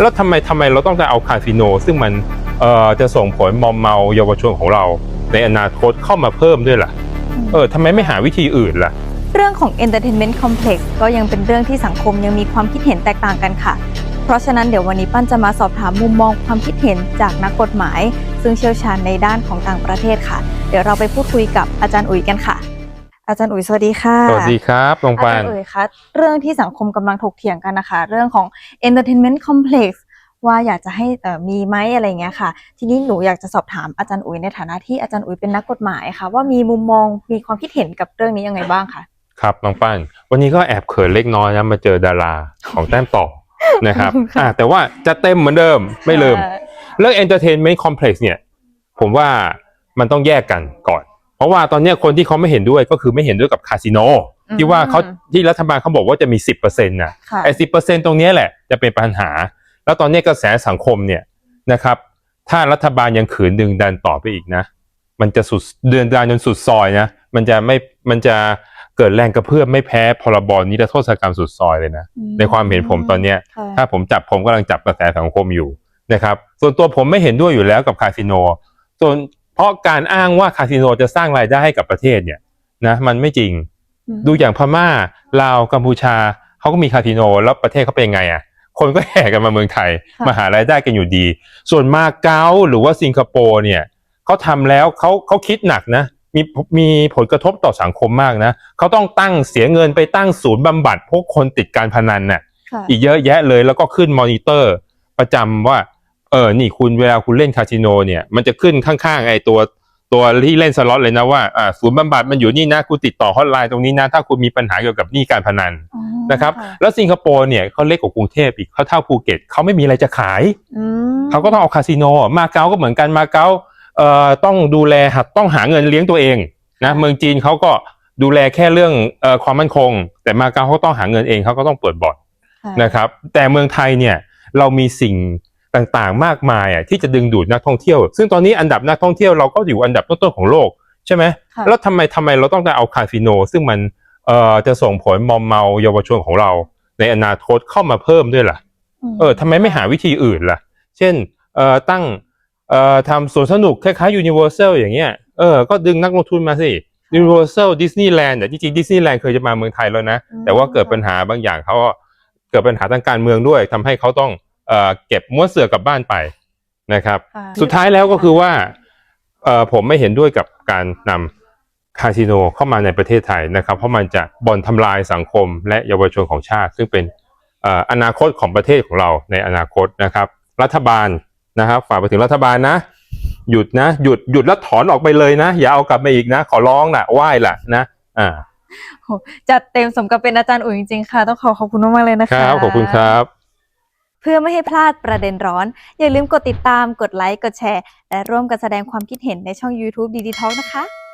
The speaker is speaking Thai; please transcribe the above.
แล้วทำไมทำไมเราต้องจะเอาคาสิโน ซึ่งมันเอ่อจะส่งผลมอมเมาเยาวชนของเรา ในอนาคตเข้ามาเพิ่มด้วยล่ะ เออทำไมไม่หาวิธีอื่นล่ะ เรื่องของ Entertainment Complex ก็ยังเป็นเรื่องที่สังคมยังมีความคิดเห็นแตกต่างกันค่ะ เพราะฉะนั้นเดี๋ยววันนี้ปั้นจะมาสอบถามมุมมองความคิดเห็นจากนักกฎหมาย ซึ่งเชี่ยวชาญในด้านของต่างประเทศค่ะ เดี๋ยวเราไปพูดคุยกับอาจารย์อุ๋ยกันค่ะ อาจารย์อุ๋ยสวัสดีค่ะสวัสดีครับลงอาปาจานรย์อุ๋ยคะเรื่องที่สังคมกำลังถกเถียงกันนะคะ เรื่องของ Entertainment Complex ว่าอยากจะให้เอ่อมีไหมอะไรอย่างเงี้ยค่ะ ทีนี้หนูอยากจะสอบถามอาจารย์อุ๋ยในฐานะที่อาจารย์อุ๋ยเป็นนักกฎหมายค่ะ ว่ามีมุมมองมีความคิดเห็นกับเรื่องนี้ยังไงบ้างคะครับน้องป้านวันนี้ก็แอบเขินเล็กน้อยนะมาเจอดาราของแต้มต่อนะครับค่ะอะแต่ว่าจะเต็มเหมือนเดิมไม่ลืมเรื่อง entertainment complex เนี่ย ผมว่ามันต้องแยกกันก่อน เพราะว่าตอนเนี้ยคนที่เขาไม่เห็นด้วยก็คือไม่เห็นด้วยกับคาสิโนอืมที่ว่าเขาที่รัฐบาลเขาบอกว่าจะมี10%น่ะค่ะไอ้สิตรงเนี้ยแหละจะเป็นปัญหา แล้วตอนเนี้ยกระแสสังคมเนี่ยนะครับ ถ้ารัฐบาลยังขืนดึงดันต่อไปอีกนะ มันจะสุดเดือนดานจนสุดซอยนะมันจะไม่มันจะเกิดแรงกระเพื่อมไม่แพ้พรบนิรโทษกรรมสุดซอยเลยนะอืในความเห็นผมตอนเนี้ยค่ะถ้าผมจับผมกำลังจับกระแสสังคมอยู่นะครับ ส่วนตัวผมไม่เห็นด้วยอยู่แล้วกับคาสิโนส่วน เพราะการอ้างว่าคาสิโนจะสร้างรายได้ให้กับประเทศเนี่ยนะมันไม่จริงอืมดูอย่างพม่าลาวกัมพูชาเขาก็มีคาสิโนแล้วประเทศเขาเป็นไงอะคนก็แห่กันมาเมืองไทยค่ะมาหารายได้กันอยู่ดี ส่วนมาเก๊าหรือว่าสิงคโปร์เนี่ยเขาทำแล้วเขาเขาคิดหนักนะมีมีผลกระทบต่อสังคมมากนะเขาต้องตั้งเสียเงินไปตั้งศูนย์บำบัดพวกคนติดการพนันน่ะค่ะอีกเยอะแยะเลยแล้วก็ขึ้นมอนิเตอร์ ประจำว่า เออนี่คุณเวลาคุณเล่นคาสิโนเนี่ยมันจะขึ้นข้างๆไอ้ตัวตัวที่เล่นสล็อตเลยนะว่าอ่าศูนย์บำบัดมันอยู่นี่นะคุณติดต่อฮอตไลน์ตรงนี้นะ ถ้าคุณมีปัญหาเกี่ยวกับหนี้การพนันอ๋อนะครับ แล้วสิงคโปร์เนี่ยเขาเล็กกว่ากรุงเทพอีกเขาเท่าภูเก็ตเขาไม่มีอะไรจะขายอืมเขาก็ต้องเอาคาสิโนมาเก๊าก็เหมือนกันมาเก๊าเอ่อต้องดูแลหัดต้องหาเงินเลี้ยงตัวเองนะเมืองจีนเขาก็ดูแลแค่เรื่องเอ่อความมั่นคง แต่มาเก๊าเขาต้องหาเงินเองเขาก็ต้องเปิดบ่อนค่ะนะครับ แต่เมืองไทยเนี่ยเรามีสิ่ง ต่างๆ มากมายอะที่จะดึงดูดนักท่องเที่ยว ซึ่งตอนนี้อันดับนักท่องเที่ยวเราก็อยู่อันดับต้นๆของโลกใช่ไหมค่ะแล้วทำไมทำไมเราต้องได้เอาคาสิโน ซึ่งมันเอ่อจะส่งผลมอมเมาเยาวชนของเรา ในอนาคตเข้ามาเพิ่มด้วยล่ะเออทำไมไม่หาวิธีอื่นล่ะ เช่นเอ่อตั้งเอ่อทำสวนสนุกคล้ายๆ Universal อย่างเงี้ยเออก็ดึงนักลงทุนมาสิ Universal Disneyland แต่จริงๆ Disneyland เคยจะมาเมืองไทยแล้วนะอืมแต่ว่าเกิดปัญหาบางอย่างเขาก็เกิดปัญหาทางการเมืองด้วยทำให้เขาต้อง เอ่อเก็บม้วนเสือกลับบ้านไปนะครับค่ะสุดท้ายแล้วก็คือว่าเอ่อผมไม่เห็นด้วยกับการนำคาสิโนเข้ามาในประเทศไทยนะครับ เพราะมันจะบ่อนทำลายสังคมและเยาวชนของชาติ ซึ่งเป็นเอ่ออนาคตของประเทศของเราในอนาคตนะครับ รัฐบาลนะครับฝากไปถึงรัฐบาลนะ หยุดนะ หยุดหยุดแล้วถอนออกไปเลยนะ อย่าเอากลับมาอีกนะ ขอร้องนะไหว้ละนะอ่าจัดเต็มสมกับเป็นอาจารย์อุ๋ยจริงๆค่ะ ต้องขอขอบคุณมากๆเลยนะคคะรับขอบคุณครับเพื่อไม่ให้พลาดประเด็นร้อน อย่าลืมกดติดตาม กดไลค์ กดแชร์ และร่วมกันแสดงความคิดเห็นในช่อง YouTube ดีดีท็อกนะคะ